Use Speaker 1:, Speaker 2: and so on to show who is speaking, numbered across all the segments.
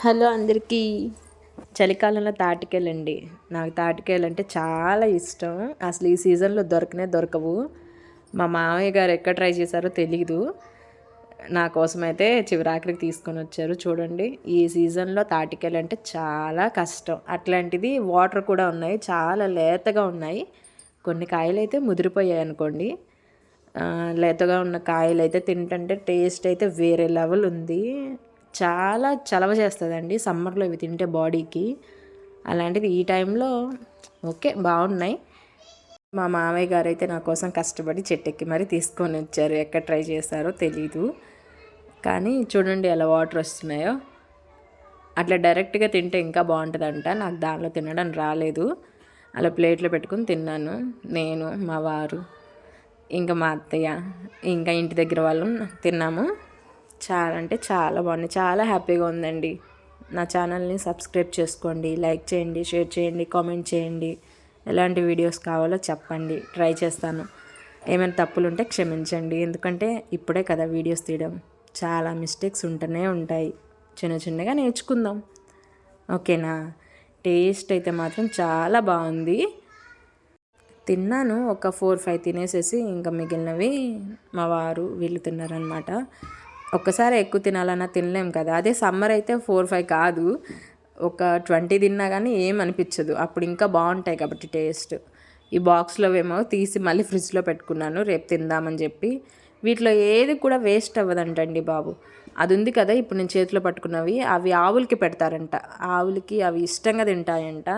Speaker 1: Hello అందరికీ. చలికాలంలో తాటికాయలండి. నాకు తాటికాయలు అంటే చాలా ఇష్టం. అసలు ఈ సీజన్లో దొరకనే దొరకవు. మా మామయ్య గారు ఎక్కడ ట్రై చేశారో తెలీదు. నా కోసం అయితే చివరాఖరికి తీసుకొని వచ్చారు. చూడండి ఈ సీజన్లో తాటికాయలు అంటే చాలా కష్టం. అట్లాంటిది వాటర్ కూడా ఉన్నాయి. చాలా లేతగా ఉన్నాయి. కొన్ని కాయలు అయితే ముదిరిపోయాయి అనుకోండి. లేతగా ఉన్న కాయలు అయితే తింటుంటే టేస్ట్ అయితే వేరే లెవెల్ ఉంది. చాలా చలవ చేస్తుందండి సమ్మర్లో ఇవి తింటే బాడీకి. అలాంటిది ఈ టైంలో ఓకే బాగున్నాయి. మా మామయ్య గారు అయితే నా కోసం కష్టపడి చెట్టెక్కి మరి తీసుకొని వచ్చారు ఎక్కడ ట్రై చేశారో తెలీదు. కానీ చూడండి ఎలా వాటర్ వస్తున్నాయో. అట్లా డైరెక్ట్గా తింటే ఇంకా బాగుంటుందంట. నాకు దానిలో తినడం రాలేదు. అలా ప్లేట్లో పెట్టుకుని తిన్నాను. నేను మా వారు ఇంకా మా అత్తయ్య ఇంకా ఇంటి దగ్గర వాళ్ళు తిన్నాము. చాలా అంటే చాలా బాగుంది చాలా హ్యాపీగా ఉందండి. నా ఛానల్ని సబ్స్క్రైబ్ చేసుకోండి లైక్ చేయండి షేర్ చేయండి కామెంట్ చేయండి. ఎలాంటి వీడియోస్ కావాలో చెప్పండి ట్రై చేస్తాను. ఏమైనా తప్పులు ఉంటే క్షమించండి. ఎందుకంటే ఇప్పుడే కదా వీడియోస్ తీయడం. చాలా మిస్టేక్స్ ఉంటూనే ఉంటాయి. చిన్న చిన్నగా నేర్చుకుందాం. ఓకేనా? టేస్ట్ అయితే మాత్రం చాలా బాగుంది. తిన్నాను. ఒక ఫోర్ ఫైవ్ తినేసేసి ఇంకా మిగిలినవి మా వారు వీళ్ళు తిన్నారనమాట ఒక్కసారి ఎక్కువ తినాలన్నా తినలేం కదా. అదే సమ్మర్ అయితే ఫోర్ ఫైవ్ కాదు. ఒక ట్వంటీ తిన్నా కానీ ఏం అనిపించదు. అప్పుడు ఇంకా బాగుంటాయి కాబట్టి టేస్ట్. ఈ బాక్స్లో ఏమో తీసి మళ్ళీ ఫ్రిడ్జ్లో పెట్టుకున్నాను. రేపు తిందామని చెప్పి. వీటిలో ఏది కూడా వేస్ట్ అవ్వదంటండి బాబు. అది ఉంది కదా ఇప్పుడు నేను చేతిలో పట్టుకున్నవి. అవి ఆవులకి పెడతారంట. ఆవులకి అవి ఇష్టంగా తింటాయంట.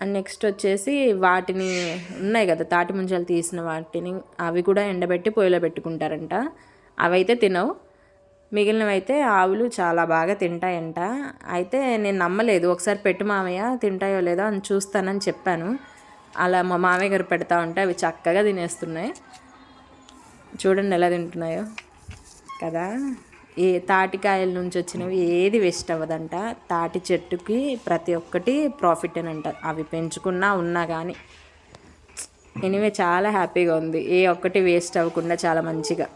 Speaker 1: అండ్ నెక్స్ట్ వచ్చేసి వాటిని ఉన్నాయి కదా. తాటి ముంజలు తీసిన వాటిని అవి కూడా ఎండబెట్టి పొయ్యిలో పెట్టుకుంటారంట. అవైతే తినవు. మిగిలినవైతే ఆవులు చాలా బాగా తింటాయంట. అయితే నేను నమ్మలేదు. ఒకసారి పెట్టు మామయ్య తింటాయో లేదో అని చూస్తానని చెప్పాను. అలా మా మామయ్య గారు పెడతా ఉంటే అవి చక్కగా తినేస్తున్నాయి. చూడండి ఎలా తింటున్నాయో. కదా? ఏ తాటికాయల నుంచి వచ్చినవి ఏది వేస్ట్ అవ్వదంట. తాటి చెట్టుకి ప్రతి ఒక్కటి ప్రాఫిట్ అని అంట అవి పెంచుకున్నా ఉన్నా కానీ ఎనివే చాలా హ్యాపీగా ఉంది. ఏ ఒక్కటి వేస్ట్ అవ్వకుండా చాలా మంచిగా.